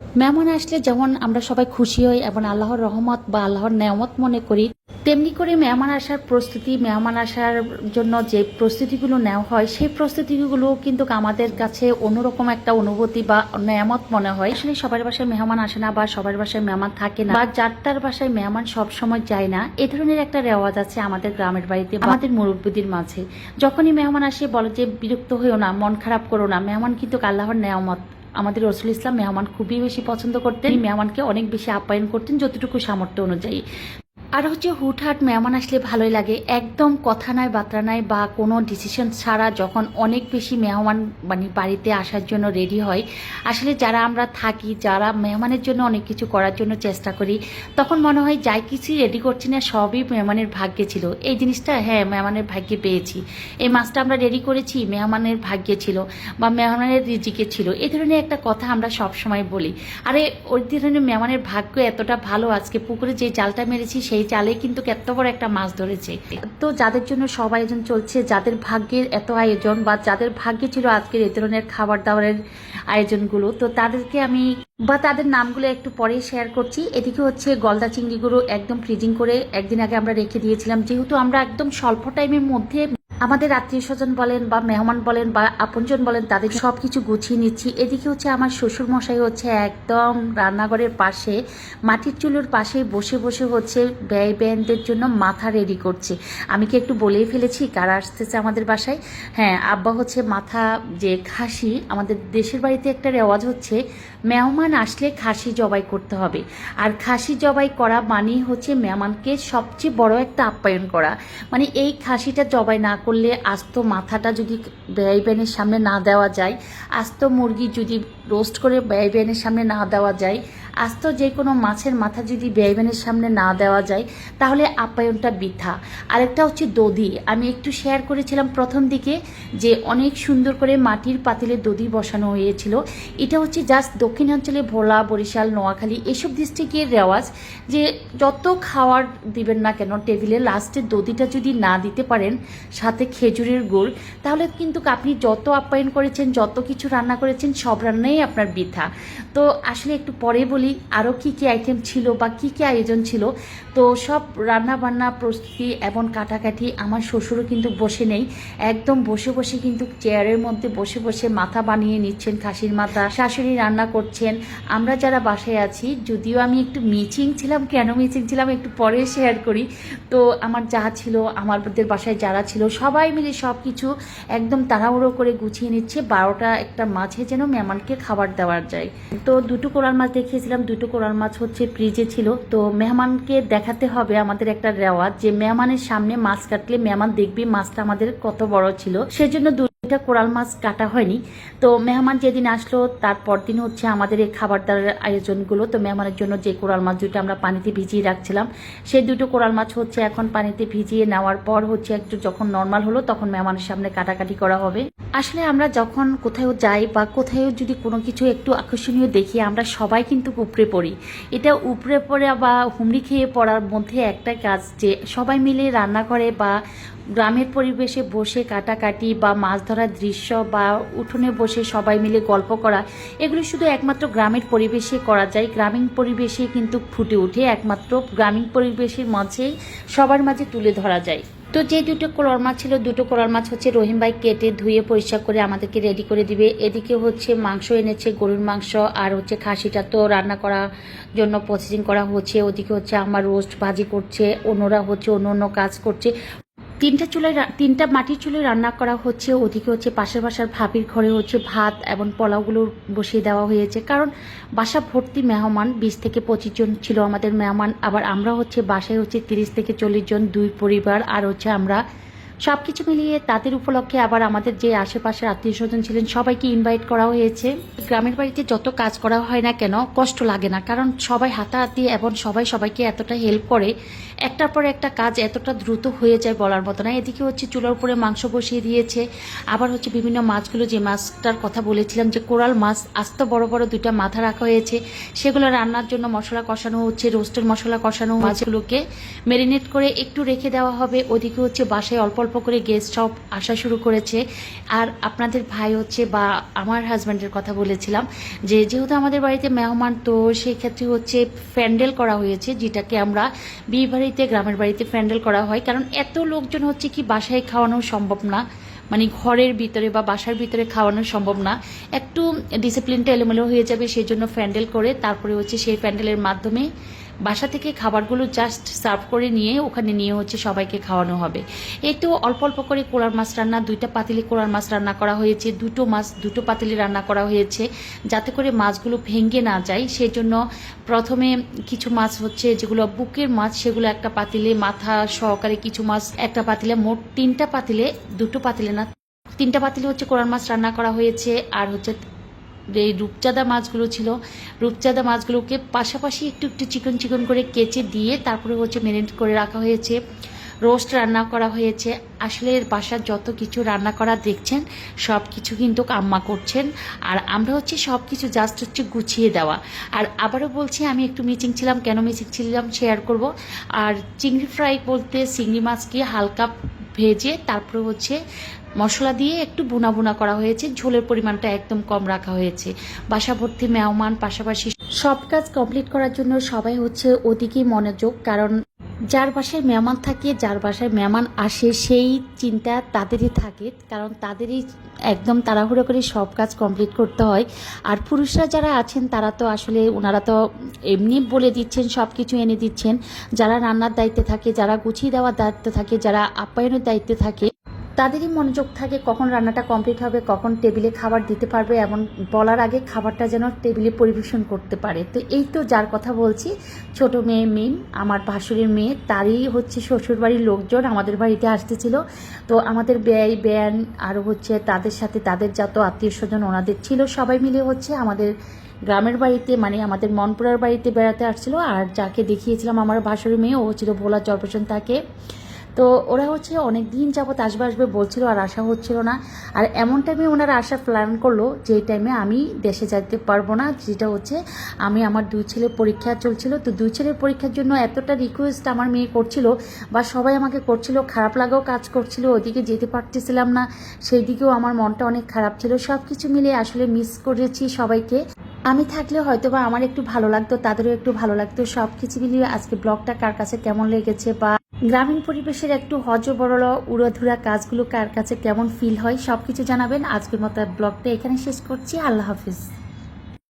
মেহমান আসলে যেমন আমরা সবাই খুশি হই এবং আল্লাহর রহমত বা আল্লাহর নেয়ামত মনে করি, তেমনি করে মেহমান আসার প্রস্তুতি, মেহমান আসার জন্য যে প্রস্তুতিগুলো নেওয়া হয়, সেই প্রস্তুতিগুলো কিন্তু আমাদের কাছে অন্যরকম একটা অনুভূতি বা নেয়ামত মনে হয়। আসলে সবার বাসায় মেহমান আসে না বা সবার বাসায় মেহমান থাকে না বা যার বাসায় মেহমান সবসময় যায় না, এ ধরনের একটা রেওয়াজ আছে আমাদের গ্রামের বাড়িতে আমাদের মুরব্বীদের মাঝে। যখনই মেহমান আসে বলে যে, বিরক্ত হইও না, মন খারাপ করো না। মেহমান কিন্তু আল্লাহর নেয়ামত আমাদের রসুল ইসলাম মেহমান খুবই বেশি পছন্দ করতেন। মেহমানকে অনেক বেশি আপ্যায়ন করতেন যতটুকু সামর্থ্য অনুযায়ী। আর হচ্ছে হুটহাট মেহমান আসলে ভালোই লাগে। একদম কথা নাই, বার্তা নাই বা কোনো ডিসিশন ছাড়া যখন অনেক বেশি মেহমান মানে বাড়িতে আসার জন্য রেডি হয়, আসলে যারা আমরা থাকি, যারা মেহমানের জন্য অনেক কিছু করার জন্য চেষ্টা করি, তখন মনে হয় যাই কিছুই রেডি করছি না সবই মেহমানের ভাগ্যে ছিল। এই জিনিসটা হ্যাঁ মেহমানের ভাগ্যে পেয়েছি। এই মাছটা আমরা রেডি করেছি, মেহমানের ভাগ্যে ছিল বা মেহমানের রিজিকে ছিল। এই ধরনের একটা কথা আমরা সব সময় বলি। আরে, ওই ধরনের মেহমানের ভাগ্য এতটা ভালো, আজকে পুকুরে যে জালটা মেরেছি সেই জালে কিন্তু এত বড় একটা মাছ ধরেছে। তো যাদের জন্য সব আয়োজন চলছে, যাদের ভাগ্যের এত আয়োজন বা যাদের ভাগ্যে ছিল আজকের এই ধরনের খাবার দাবারের আয়োজনগুলো, তো তাদেরকে আমি বা তাদের নামগুলো একটু পরে শেয়ার করছি। এদিকে হচ্ছে গলদা চিংড়িগুলো একদম ফ্রিজিং করে একদিন আগে আমরা রেখে দিয়েছিলাম। যেহেতু আমরা একদম স্বল্প টাইমের মধ্যে আমাদের আত্মীয় স্বজন বলেন বা মেহমান বলেন বা আপনজন বলেন, তাদের সব কিছু গুছিয়ে নিচ্ছি। এদিকে হচ্ছে আমার শ্বশুর মশাই হচ্ছে একদম রান্নাঘরের পাশে, মাটির চুলোর পাশে বসে বসে হচ্ছে ব্যয় ব্যানদের জন্য মাথা রেডি করছে। আমি কি একটু বলেই ফেলেছি? কারা আসতেছে আমাদের বাসায়? হ্যাঁ আব্বা হচ্ছে মাথা যে খাসি, আমাদের দেশের বাড়িতে একটা রেওয়াজ হচ্ছে, মেহমান আসলে খাসি জবাই করতে হবে। আর খাসি জবাই করা মানেই হচ্ছে মেহমানকে সবচেয়ে বড় একটা আপ্যায়ন করা। মানে এই খাসিটা জবাই না করলে আস্ত মাথাটা যদি ব্যয় ব্যানের সামনে না দেওয়া যায়, আস্ত মুরগি যদি রোস্ট করে ব্যয় ব্যানের সামনে না দেওয়া যায় আস্ত যে কোনো মাছের মাথা যদি ব্যয়বানের সামনে না দেওয়া যায়, তাহলে আপ্যায়নটা বৃথা। আরেকটা হচ্ছে দধি। আমি একটু শেয়ার করেছিলাম প্রথম দিকে যে অনেক সুন্দর করে মাটির পাতিলে দধি বসানো হয়েছিল। এটা হচ্ছে জাস্ট দক্ষিণাঞ্চলে ভোলা, বরিশাল, নোয়াখালী এসব ডিস্ট্রিক্টের রেওয়াজ যে যত খাওয়ার দিবেন না কেন টেবিলে লাস্টে দধিটা যদি না দিতে পারেন, সাথে খেজুরের গুড়, তাহলে কিন্তু আপনি যত আপ্যায়ন করেছেন, যত কিছু রান্না করেছেন, সব রান্নাই আপনার বৃথা। তো আসলে একটু পরে বলি আরও কী কী আইটেম ছিল বা কী কী আয়োজন ছিল, তো সব রান্না বান্না প্রস্তুতি এবং কাটাকাটি আমার শ্বশুরও কিন্তু বসে নেই। একদম বসে বসে কিন্তু চেয়ারের মধ্যে বসে বসে মাথা বানিয়ে নিচ্ছেন, খাসির মাথা। শাশুড়ি রান্না করছেন। আমরা যারা বাসায় আছি, যদিও আমি একটু মিচিং ছিলাম, কেন মিচিং ছিলাম একটু পরে শেয়ার করি। তো আমার যা ছিল, আমাদের বাসায় যারা ছিল, সবাই মিলে সব কিছু একদম তাড়াহুড়ো করে গুছিয়ে নিচ্ছে। বারোটা একটা মাঝে যেন মেহমানকে খাবার দেওয়ার যায়। তো দুটো কোরাল মাছ দেখিয়েছিলাম দুটো কোরাল মাছ হচ্ছে ফ্রিজে ছিল। তো মেহমানকে দেখাতে হবে আমাদের একটা রেওয়াজ যে মেহমানের সামনে মাছ কাটলে মেহমান দেখবি মাছটা আমাদের কত বড় ছিল। সেজন্য দুইটা কোরাল মাছ কাটা হয়নি। তো মেহমান যেদিন আসলো তারপর দিন হচ্ছে আমাদের এই খাবার দাবারের আয়োজনগুলো। তো মেহমানের জন্য যে কোরাল মাছ দুটো আমরা পানিতে ভিজিয়ে রাখছিলাম, সেই দুটো কোরাল মাছ হচ্ছে এখন পানিতে ভিজিয়ে নেওয়ার পর হচ্ছে একটু যখন নর্মাল হলো, তখন মেহমানের সামনে কাটাকাটি করা হবে। আসলে আমরা যখন কোথাও যাই বা কোথাও যদি কোনো কিছু একটু আকর্ষণীয় দেখি, আমরা সবাই কিন্তু উপরে পড়ি। এটা উপরে পড়ে বা হুমড়ি খেয়ে পড়ার মধ্যে একটা কাজ যে সবাই মিলে রান্না করে বা গ্রামের পরিবেশে বসে কাটাকাটি বা মাছ ধরার দৃশ্য বা উঠোনে বসে সবাই মিলে গল্প করা, এগুলো শুধু একমাত্র গ্রামের পরিবেশে করা যায়। গ্রামীণ পরিবেশে কিন্তু ফুটে ওঠে, একমাত্র গ্রামীণ পরিবেশের মাঝেই সবার মাঝে তুলে ধরা যায়। তো যে দুটো কোরাল মাছ ছিল, দুটো কোরাল মাছ হচ্ছে রহিম ভাই কেটে ধুয়ে পরিষ্কার করে আমাদেরকে রেডি করে দিবে। এদিকে হচ্ছে মাংস এনেছে, গরুর মাংস, আর হচ্ছে খাসিটা তো রান্না করার জন্য প্রসেসিং করা হচ্ছে। ওদিকে হচ্ছে আমার রোস্ট ভাজি করছে, অন্যরা হচ্ছে অন্য অন্য কাজ করছে। তিনটা চুলায় রা- তিনটা মাটির চুলে রান্না করা হচ্ছে, ওদিকে হচ্ছে পাশের বাসার ভাবির ঘরে হচ্ছে ভাত এবং পোলাওগুলো বসিয়ে দেওয়া হয়েছে। কারণ বাসা ভর্তি মেহমান, বিশ থেকে পঁচিশ জন ছিল আমাদের মেহমান, আবার আমরা হচ্ছে বাসায় হচ্ছে তিরিশ থেকে চল্লিশ জন দুই পরিবার, আর হচ্ছে আমরা সব কিছু মিলিয়ে তাদের উপলক্ষে আবার আমাদের যে আশেপাশের আত্মীয় স্বজন ছিলেন, সবাইকে ইনভাইট করা হয়েছে। গ্রামের বাড়িতে যত কাজ করা হয় না কেন, কষ্ট লাগে না। কারণ সবাই হাতাহাতি এবং সবাই সবাইকে এতটা হেল্প করে, একটার পর একটা কাজ এতটা দ্রুত হয়ে যায় বলার মতো না। এদিকে হচ্ছে চুলার উপরে মাংস বসিয়ে দিয়েছে। আবার হচ্ছে বিভিন্ন মাছগুলো, যে মাছটার কথা বলেছিলাম যে কোরাল মাছ, আস্ত বড় বড় দুইটা মাথা রাখা হয়েছে। সেগুলো রান্নার জন্য মশলা কষানো হচ্ছে রোস্টের মশলা কষানো মাছগুলোকে ম্যারিনেট করে একটু রেখে দেওয়া হবে। ওদিকে হচ্ছে বাসায় অল্প অল্প করে গেস্ট সব আসা শুরু করেছে। আর আপনাদের ভাই হচ্ছে বা আমার হাজব্যান্ডের কথা বলেছিলাম যে, যেহেতু আমাদের বাড়িতে মেহমান, তো সেই ক্ষেত্রে হচ্ছে প্যান্ডেল করা হয়েছে, যেটাকে আমরা বিয়ে বাড়িতে গ্রামের বাড়িতে প্যান্ডেল করা হয়। কারণ এত লোকজন হচ্ছে কি বাসায় খাওয়ানো সম্ভব না। মানে ঘরের ভিতরে বা বাসার ভিতরে খাওয়ানো সম্ভব না। একটু ডিসিপ্লিনটা এলোমেলো হয়ে যাবে, সেই জন্য প্যান্ডেল করে, তারপরে হচ্ছে সেই প্যান্ডেলের মাধ্যমে বাসা থেকে খাবারগুলো জাস্ট সার্ভ করে নিয়ে ওখানে নিয়ে হচ্ছে সবাইকে খাওয়ানো হবে। এই তো অল্প অল্প করে কোলার মাছ রান্না, দুইটা পাতিলে কোলার মাছ রান্না করা হয়েছে, দুটো মাছ, দুটো পাতিলে রান্না করা হয়েছে, যাতে করে মাছগুলো ভেঙে না যায়। সেই জন্য প্রথমে কিছু মাছ হচ্ছে যেগুলো বুকের মাছ, সেগুলো একটা পাতিলে, মাথা সহকারে কিছু মাছ, একটা পাতিলে, মোট তিনটা পাতিলে, দুটো পাতিলে না, তিনটা পাতিলে হচ্ছে কোরাল মাছ রান্না করা হয়েছে। আর হচ্ছে এই রূপচাঁদা মাছগুলো ছিল, রূপচাঁদা মাছগুলোকে পাশাপাশি একটু একটু চিকন চিকন করে কেচে দিয়ে তারপরে হচ্ছে মেরিনেট করে রাখা হয়েছে রোস্ট রান্না করা হয়েছে। আসলে বাসার যত কিছু রান্না করা দেখছেন সব কিছু কিন্তু আম্মা করছেন। আর আমরা হচ্ছে সব কিছু জাস্ট হচ্ছে গুছিয়ে দেওয়া। আর আবারও বলছি, আমি একটু মিচিং ছিলাম, কেন মিচিং ছিলাম শেয়ার করব। আর চিংড়ি ফ্রাই বলতে চিংড়ি মাছকে হালকা ভেজে তারপরে হচ্ছে মশলা দিয়ে একটু বুনা বুনা করা হয়েছে। ঝোলের পরিমাণটা একদম কম রাখা হয়েছে। বাসা ভর্তি মেহমান, পাশাপাশি সব কাজ কমপ্লিট করার জন্য সবাই হচ্ছে ওদিকেই মনোযোগ, কারণ যার বাসায় মেহমান থাকে, যার বাসায় মেহমান আসে, সেই চিন্তা তাদেরই থাকে, কারণ তাদেরই একদম তাড়াহুড়ো করে সব কাজ কমপ্লিট করতে হয়। আর পুরুষরা যারা আছেন, তারা তো আসলে ওনারা তো এমনি বলে দিচ্ছেন সব কিছু এনে দিচ্ছেন। যারা রান্নার দায়িত্বে থাকে, যারা গুছিয়ে দেওয়ার দায়িত্ব থাকে, যারা আপ্যায়নের দায়িত্বে থাকে তাদেরই মনোযোগ থাকে কখন রান্নাটা কমপ্লিট হবে, কখন টেবিলে খাবার দিতে পারবে এমন বলার আগে খাবারটা যেন টেবিলে পরিবেশন করতে পারে। তো এই তো যার কথা বলছি, ছোট মেয়ে মিম, আমার ভাসুরের মেয়ে, তারই হচ্ছে শ্বশুরবাড়ির লোকজন আমাদের বাড়িতে আসতেছিল। তো আমাদের ব্যয় ব্যান আরও হচ্ছে তাদের সাথে তাদের যত আত্মীয় স্বজন ওনাদের ছিল, সবাই মিলে হচ্ছে আমাদের গ্রামের বাড়িতে মানে আমাদের মনপুরার বাড়িতে বেড়াতে আসছিল। আর যাকে দেখিয়েছিলাম আমার ভাসুরের মেয়ে, ও ছিল ভোলা জর্পেশন তাকে তো ওরা হচ্ছে অনেক দিন যাবত আসবে আসবে বলছিল আর আসা হচ্ছিল না। আর এমন টাইমে ওনারা আসার প্ল্যান করল যে টাইমে আমি দেশে যেতে পারব না, যেটা হচ্ছে আমি আমার দুই ছেলের পরীক্ষা চলছিল। তো দুই ছেলের পরীক্ষার জন্য এতটা রিকোয়েস্ট আমার মেয়ে করছিল বা সবাই আমাকে করছিল, খারাপ লাগাও কাজ করছিল, ওদিকে যেতে পারতেছিলাম না সেই দিকেও আমার মনটা অনেক খারাপ ছিল। সব কিছু মিলে আসলে মিস করেছি সবাইকে। আমি থাকলে হয়তো বা আমার একটু ভালো লাগতো, তাদেরও একটু ভালো লাগতো। সব কিছু মিলিয়ে আজকে ব্লগটা কার কাছে কেমন লেগেছে বা গ্রামীণ পরিবেশের একটু হজবরল উড়োধুরা কাজগুলো কার কাছে কেমন ফিল হয় সব কিছু জানাবেন আজকের মতো ব্লগটা এখানে শেষ করছি। আল্লাহ হাফিজ।